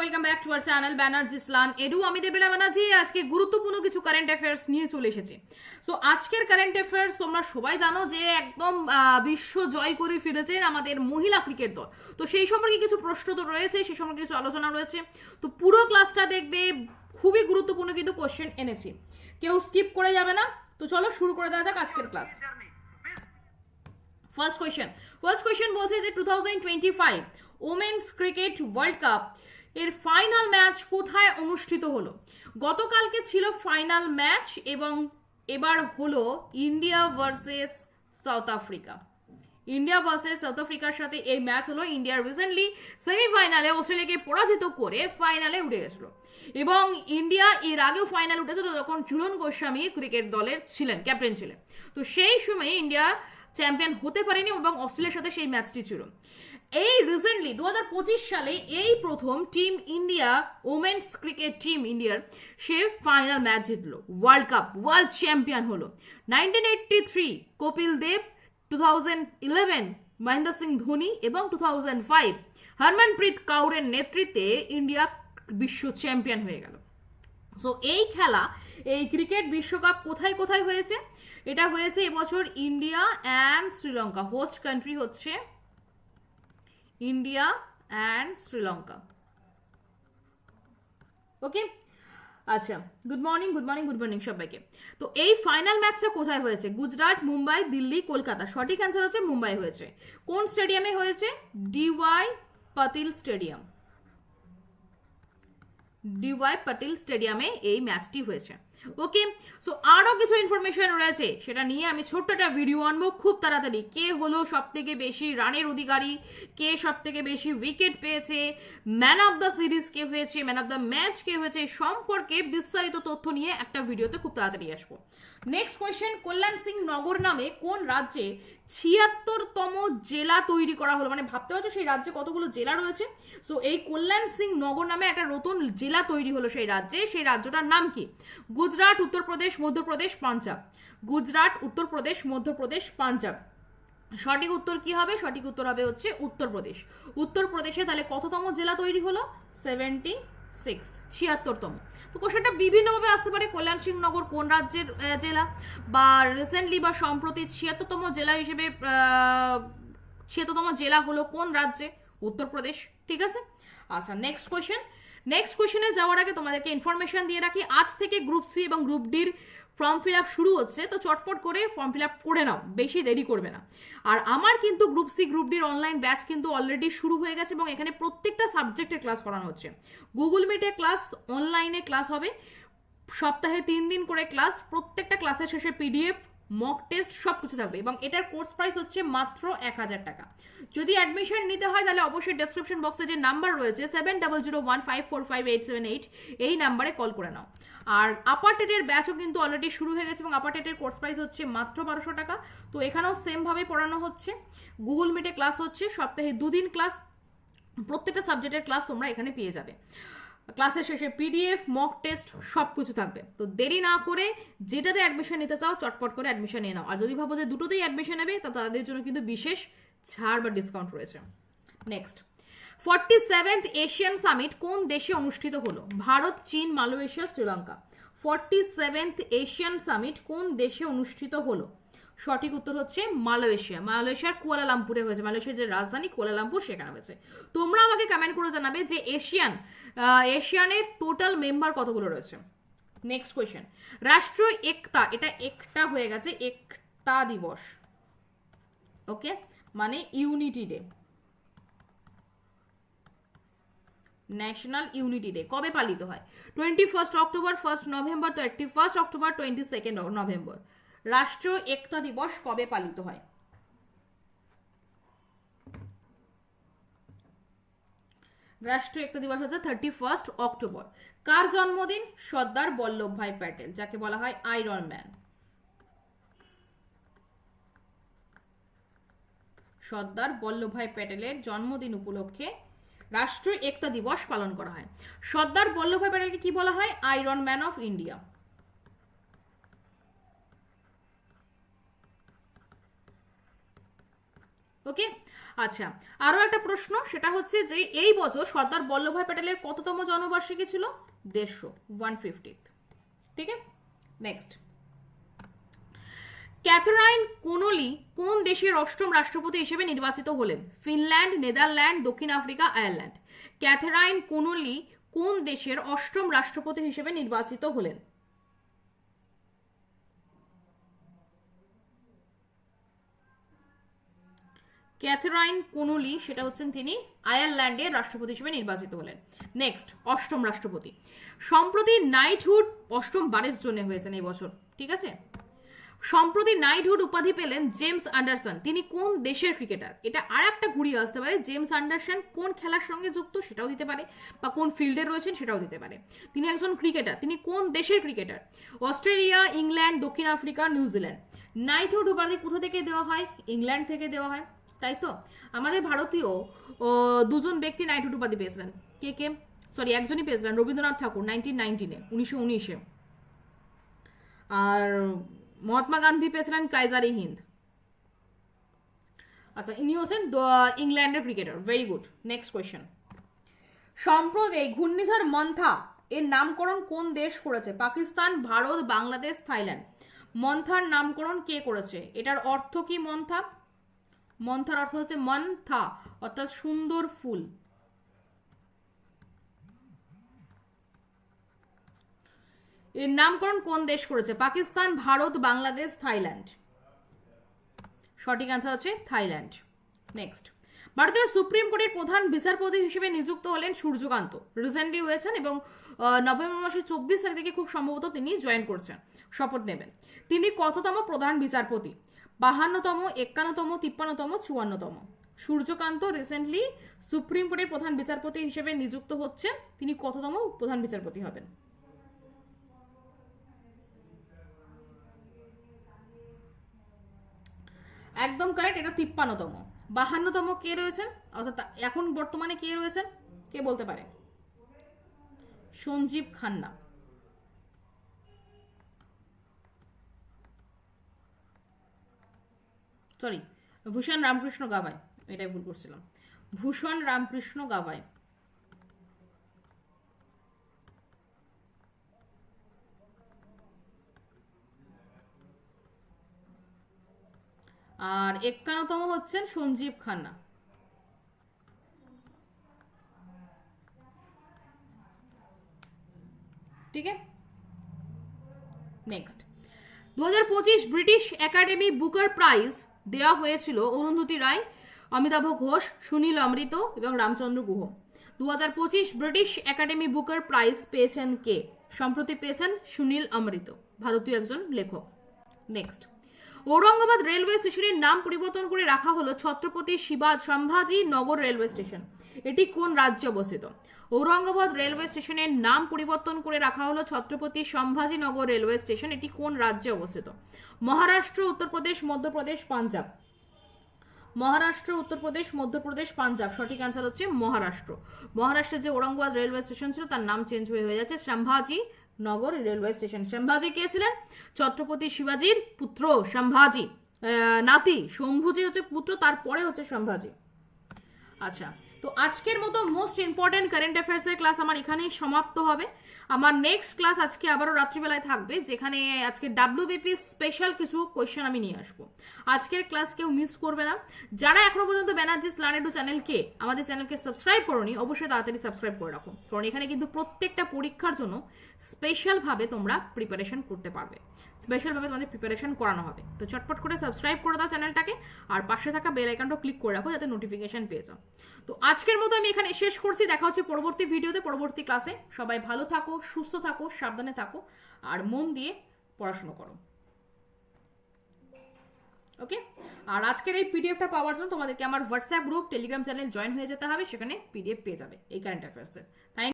Welcome back to our channel banners ইসলাম edu আমি দেবেলা ব্যানার্জি, আজকে গুরুত্বপূর্ণ কিছু কারেন্ট অ্যাফেয়ার্স নিয়ে চলে এসেছি। সো আজকের কারেন্ট অ্যাফেয়ার্স তোমরা সবাই জানো যে একদম বিশ্ব জয় করে ফিরেছেন আমাদের মহিলা ক্রিকেট দল। তো সেই সম্পর্কে কিছু প্রশ্ন তো রয়েছে, সেই সম্পর্কে কিছু আলোচনা রয়েছে। তো পুরো ক্লাসটা দেখবে, খুবই গুরুত্বপূর্ণ কিন্তু কোশ্চেন এনেছি। কেউ স্কিপ করে যাবে না? তো চলো শুরু করে দেওয়া যাক আজকের class first question first question বলছে যে two thousand twenty five women's cricket world cup এর ফাইনাল ম্যাচ কোথায় অনুষ্ঠিত হলো? গতকালকে ছিল ফাইনাল ম্যাচ এবং এবার হলো India versus South Africa India versus South আফ্রিকার সাথে এই ম্যাচ হলো ইন্ডিয়ার রিসেন্টলি সেমিফাইনালে অস্ট্রেলিয়াকে পরাজিত করে ফাইনালে উঠে গেছিল। এবং ইন্ডিয়া এর আগেও ফাইনাল উঠেছিল যখন ঝুলন গোস্বামী ক্রিকেট দলের ছিলেন ক্যাপ্টেন ছিলেন। তো সেই সময় ইন্ডিয়া চ্যাম্পিয়ন হতে পারেনি এবং অস্ট্রেলিয়ার সাথে সেই ম্যাচটি ছিল। এই রিসেন্টলি দু হাজার পঁচিশ সালে এই প্রথম team India women's cricket team ইন্ডিয়ার সে ফাইনাল ম্যাচ জিতলো ওয়ার্ল্ড কাপ ওয়ার্ল্ড চ্যাম্পিয়ন হলো। Nineteen eighty three Kapil Dev two thousand eleven Mahendra Singh Dhoni এবং টু থাউজেন্ড ফাইভ হরমনপ্রীত কাউরের নেতৃত্বে ইন্ডিয়া বিশ্ব চ্যাম্পিয়ন হয়ে গেল। সো এই খেলা, এই ক্রিকেট বিশ্বকাপ কোথায় কোথায় হয়েছে? এটা হয়েছে এবছর India and Sri Lanka host country হচ্ছে ইন্ডিয়া অ্যান্ড শ্রীলঙ্কা ওকে আচ্ছা good morning good morning good morning সবাইকে। তো এই ফাইনাল ম্যাচটা কোথায় হয়েছে? গুজরাট, মুম্বাই, দিল্লি, কলকাতা। সঠিক অ্যান্সার হচ্ছে মুম্বাই হয়েছে। কোন স্টেডিয়ামে হয়েছে? ডিওয়াই পাতিল স্টেডিয়াম ডিওয়াই পাটিল স্টেডিয়ামে এই ম্যাচটি হয়েছে। ওকে সো আরও কিছু ইনফরমেশন রয়েছে, সেটা নিয়ে আমি ছোট্ট একটা ভিডিও আনব। খুব তাড়াতাড়ি। কে হলো সব থেকে বেশি রানের অধিকারী? কে সব থেকে বেশি উইকেট পেয়েছে? ম্যান অফ দ্য সিরিজ কে হয়েছে? ম্যান অফ দ্য ম্যাচ কে হয়েছে? সম্পর্কে বিস্তারিত তথ্য নিয়ে একটা ভিডিওতে খুব তাড়াতাড়ি আসব। নেক্সট কোয়েশ্চেন কল্যাণ সিং নগর নামে কোন রাজ্যে ছিয়াত্তরতম জেলা তৈরি করা হলো? মানে ভাবতে পারছ সেই রাজ্যে কতগুলো জেলা রয়েছে? সো এই কল্যাণ সিং নগর নামে একটা নতুন জেলা তৈরি হলো সেই রাজ্যে। সেই রাজ্যটার নাম কি? গুজরাট, উত্তরপ্রদেশ, মধ্যপ্রদেশ, পাঞ্জাব। গুজরাট, উত্তরপ্রদেশ, মধ্যপ্রদেশ, পাঞ্জাব। সঠিক উত্তর কি হবে? সঠিক উত্তর হবে হচ্ছে উত্তরপ্রদেশ। উত্তরপ্রদেশে তাহলে কততম জেলা তৈরি হলো? সেভেন্টি সিক্স ছিয়াত্তরতম। তো কোশ্চেনটা বিভিন্নভাবে আসতে পারে। কল্যাণ সিং নগর কোন রাজ্যের জেলা? বা রিসেন্টলি বা সম্প্রতি ছিয়াত্তরতম জেলা হিসেবে ছিয়াত্তরতম জেলা হলো কোন রাজ্যে? উত্তরপ্রদেশ। ঠিক আছে? আচ্ছা নেক্সট কোয়েশ্চেন নেক্সট কোয়েশ্চেনে যাওয়ার আগে তোমাদেরকে ইনফরমেশন দিয়ে রাখি, আজ থেকে গ্রুপ সি এবং গ্রুপ ডির ফর্ম ফিল আপ শুরু হচ্ছে, তো চটপট করে ফর্ম ফিল আপ করে নাও, বেশি দেরি করবে না। আর আমার কিন্তু গ্রুপ সি গ্রুপ ডির অনলাইন ব্যাচ কিন্তু অলরেডি শুরু হয়ে গেছে এবং এখানে প্রত্যেকটা সাবজেক্টের ক্লাস করানো হচ্ছে। গুগল মিটে ক্লাস অনলাইনে ক্লাস হবে, সপ্তাহে তিন দিন করে ক্লাস প্রত্যেকটা ক্লাসের শেষে পিডিএফ মক টেস্ট সব কিছু থাকবে এবং এটার কোর্স প্রাইস হচ্ছে মাত্র এক হাজার টাকা। যদি অ্যাডমিশন নিতে হয় তাহলে অবশ্যই ডেসক্রিপশন বক্সে যে নাম্বার রয়েছে seven double zero one five four five eight seven eight এই নাম্বারে কল করে নাও। আর আপার টেটের ব্যাচও কিন্তু অলরেডি শুরু হয়ে গেছে এবং আপার টেটের কোর্স প্রাইস হচ্ছে মাত্র বারোশো টাকা। তো এখানেও সেমভাবে পড়ানো হচ্ছে। গুগল মিটে ক্লাস হচ্ছে, সপ্তাহে দুদিন ক্লাস প্রত্যেকটা সাবজেক্টের ক্লাস তোমরা এখানে পেয়ে যাবে। ক্লাসের শেষে পিডিএফ মক টেস্ট সব কিছু থাকবে। তো দেরি না করে যেটাতে অ্যাডমিশন নিতে চাও, চটপট করে অ্যাডমিশন নিয়ে নাও। আর যদি ভাবো যে দুটোতেই অ্যাডমিশন নেবে, তা তাদের জন্য কিন্তু বিশেষ ছাড় বা ডিসকাউন্ট রয়েছে। Next forty seventh Asian summit কোন দেশে অনুষ্ঠিত হলো? ভারত, চীন, Malaysia, Sri Lanka. Forty seventh Asian summit কোন দেশে অনুষ্ঠিত হলো? সঠিক উত্তর হচ্ছে মালয়েশিয়া। মালয়েশিয়ার কুয়ালালামপুরে হয়েছে। মালয়েশিয়ার যে রাজধানী কুয়ালালামপুর, সেখানে হয়েছে। তোমরা আমাকে কমেন্ট করে জানাবে যে এশিয়ান এশিয়ানের টোটাল মেম্বার কতগুলো রয়েছে? নেক্সট কোয়েশ্চেন রাষ্ট্রীয় একতা, এটা একটা হয়ে গেছে, একতা দিবস। ওকে মানে unity day national unity day কবে পালিত হয়? Twenty first October first November twenty first October twenty second November রাষ্ট্রীয় একতা দিবস কবে পালিত হয়? রাষ্ট্রীয় একতা দিবস হচ্ছে থার্টি ফার্স্ট অক্টোবর। কার জন্মদিন? সর্দার বল্লভভাই প্যাটেল, যাকে বলা হয় আয়রন ম্যান সর্দার বল্লভভাই প্যাটেলের জন্মদিন উপলক্ষে রাষ্ট্রীয় একতা দিবস পালন করা হয়। সর্দার বল্লভভাই প্যাটেলকে কি বলা হয়? Iron man of India okay আচ্ছা আরও একটা প্রশ্ন, সেটা হচ্ছে যে এই বছর সর্দার বল্লভভাই প্যাটেলের কততম জন্মবার্ষিকী ছিল? দেড়শো ওয়ান ফিফটিথ ঠিক? আছে নেক্সট ক্যাথরাইন কোনলি কোন দেশের অষ্টম রাষ্ট্রপতি হিসেবে নির্বাচিত হলেন? ফিনল্যান্ড, নেদারল্যান্ড, দক্ষিণ আফ্রিকা, আয়ারল্যান্ড। ক্যাথরাইন কোনলি কোন দেশের অষ্টম রাষ্ট্রপতি হিসেবে নির্বাচিত হলেন? ক্যাথরাইন কোনুলি, সেটা হচ্ছেন তিনি আয়ারল্যান্ডের রাষ্ট্রপতি হিসেবে নির্বাচিত হলেন। নেক্সট অষ্টম রাষ্ট্রপতি। সম্প্রতি নাইটহুড অষ্টম বারের জন্য হয়েছেন এই বছর, ঠিক আছে? সম্প্রতি নাইটহুড উপাধি পেলেন জেমস আন্ডারসন, তিনি কোন দেশের ক্রিকেটার? এটা আর একটা ঘুরিয়ে আসতে পারে, জেমস আন্ডারসন কোন খেলার সঙ্গে যুক্ত সেটাও দিতে পারে, বা কোন ফিল্ডে রয়েছেন সেটাও দিতে পারে। তিনি একজন ক্রিকেটার, তিনি কোন দেশের ক্রিকেটার? অস্ট্রেলিয়া, ইংল্যান্ড, দক্ষিণ আফ্রিকা, নিউজিল্যান্ড। নাইটহুড উপাধি কোথা থেকে দেওয়া হয়? ইংল্যান্ড থেকে দেওয়া হয়। তাই তো আমাদের ভারতীয় দুজন ব্যক্তি নাইটহুড উপাধি পেয়েছিলেন। কে কে? সরি একজনই পেয়েছিলেন, রবীন্দ্রনাথ ঠাকুর নাইনটিন নাইনটিনে উনিশশো উনিশে। আর মহাত্মা গান্ধী পেয়েছিলেন কাইজারি হিন্দ। আচ্ছা ইনি হচ্ছেন ইংল্যান্ডের cricketer very good next question সম্প্রতি ঘূর্ণিঝড় মন্থা, এর নামকরণ কোন দেশ করেছে? পাকিস্তান, ভারত, বাংলাদেশ, থাইল্যান্ড। মন্থার নামকরণ কে করেছে? এটার অর্থ কি মন্থা? মন্থার অর্থ হচ্ছে মন্থা, অর্থাৎ সুন্দর ফুল। এর নামকরণ কোন দেশ করেছে? পাকিস্তান, ভারত, বাংলাদেশ, থাইল্যান্ড। সঠিক অ্যান্সার হচ্ছে থাইল্যান্ড। নেক্সট ভারতীয় সুপ্রিম কোর্টের প্রধান বিচারপতি হিসেবে নিযুক্ত হলেন সূর্যকান্ত। রিসেন্টলি হয়েছেন এবং নভেম্বর মাসের চব্বিশ তারিখ থেকে খুব সম্ভবত তিনি জয়েন করছেন। শপথ নেবেন। তিনি কততম প্রধান বিচারপতি? বাহান্নতম, একান্নতম, তিপ্পান্নতম, চুয়ান্নতম। সূর্যকান্ত রিসেন্টলি সুপ্রিম কোর্টের প্রধান বিচারপতি হিসেবে নিযুক্ত হচ্ছেন। তিনি কততম প্রধান বিচারপতি হবেন? একদম কারেক্ট এটা তিপ্পান্নতম। বাহান্নতম কে রয়েছেন? অর্থাৎ এখন বর্তমানে কে রয়েছেন? কে বলতে পারে? সঞ্জীব খান্না। সরি ভূষণ রামকৃষ্ণ গাভাই, এটাই ভুল করছিলাম। ভূষণ রামকৃষ্ণ গাভাই। আর একান্নতম হচ্ছেন সঞ্জীব খান্না। ঠিক আছে? নেক্সট দু হাজার পঁচিশ ব্রিটিশ একাডেমি বুকার প্রাইজ দেওয়া হয়েছিল অরুন্ধতী রায়, অমিতাভ ঘোষ, সুনীল অমৃত এবং রামচন্দ্র গুহ। দু হাজার পঁচিশ ব্রিটিশ একাডেমি বুকার প্রাইজ পেয়েছেন কে? সম্প্রতি পেয়েছেন সুনীল অমৃত, ভারতীয় একজন লেখক। নেক্সট। ঔরঙ্গাবাদ রেলওয়ে স্টেশনের নাম পরিবর্তন করে রাখা হলো ছত্রপতি শিবাজ সম্ভাজি নগর রেলওয়ে স্টেশন। এটি কোন রাজ্যে অবস্থিত? ঔরঙ্গাবাদ রেলওয়ে স্টেশনের নাম পরিবর্তন করে রাখা হলো ছত্রপতি সম্ভাজি নগর রেলওয়ে স্টেশন, এটি কোন রাজ্যে অবস্থিত? মহারাষ্ট্র, উত্তরপ্রদেশ, মধ্যপ্রদেশ, পাঞ্জাব। মহারাষ্ট্র, উত্তরপ্রদেশ, মধ্যপ্রদেশ, পাঞ্জাব। সঠিক অ্যান্সার হচ্ছে মহারাষ্ট্র। মহারাষ্ট্রের যে ঔরঙ্গাবাদ রেলওয়ে স্টেশন ছিল, তার নাম চেঞ্জ হয়ে হয়ে যাচ্ছে সম্ভাজি নগর রেলওয়ে স্টেশন। সম্ভাজি কে ছিলেন? ছত্রপতি শিবাজির পুত্র সম্ভাজি নাতি শম্ভুজি হচ্ছে পুত্র, তারপরে হচ্ছে সম্ভাজি আচ্ছা তো আজকের মতো মোস্ট ইম্পর্টেন্ট কারেন্ট অ্যাফেয়ার্সের ক্লাস আমার এখানেই সমাপ্ত হবে। আমার নেক্সট ক্লাস আজকে আবারও রাত্রিবেলায় থাকবে, যেখানে আজকে ডাব্লিউবিপি স্পেশাল কিছু কোয়েশ্চেন আমি নিয়ে আসব। আজকের ক্লাস কেউ মিস করবে না। যারা এখনও পর্যন্ত ব্যানার্জিস লার্নেডু চ্যানেলকে আমাদের চ্যানেলকে সাবস্ক্রাইব করনি, অবশ্যই তাড়াতাড়ি সাবস্ক্রাইব করে রাখো। কারণ এখানে কিন্তু প্রত্যেকটা পরীক্ষার জন্য স্পেশালভাবে তোমরা প্রিপারেশন করতে পারবে। স্পেশালভাবে তোমাদের প্রিপারেশন করানো হবে। তো চটপট করে সাবস্ক্রাইব করে দাও চ্যানেলটাকে আর পাশে থাকা বেল আইকনটা ক্লিক করে রাখো, যাতে নোটিফিকেশন পেয়ে যাও। তো আজকের মতো আমি এখানে শেষ করছি। দেখা হচ্ছে পরবর্তী ভিডিওতে, পরবর্তী ক্লাসে। সবাই ভালো থাকো, সুস্থ থাকো, সাবধানে থাকো, আর মন দিয়ে পড়াশুনো করো। ওকে? আর আজকের এই পিডিএফটা পাওয়ার জন্য তোমাদেরকে আমার WhatsApp group Telegram channel join হয়ে যেতে হবে। সেখানে পিডিএফ পেয়ে যাবে এই কারেন্ট অ্যাফেয়ার্সের থ্যাংক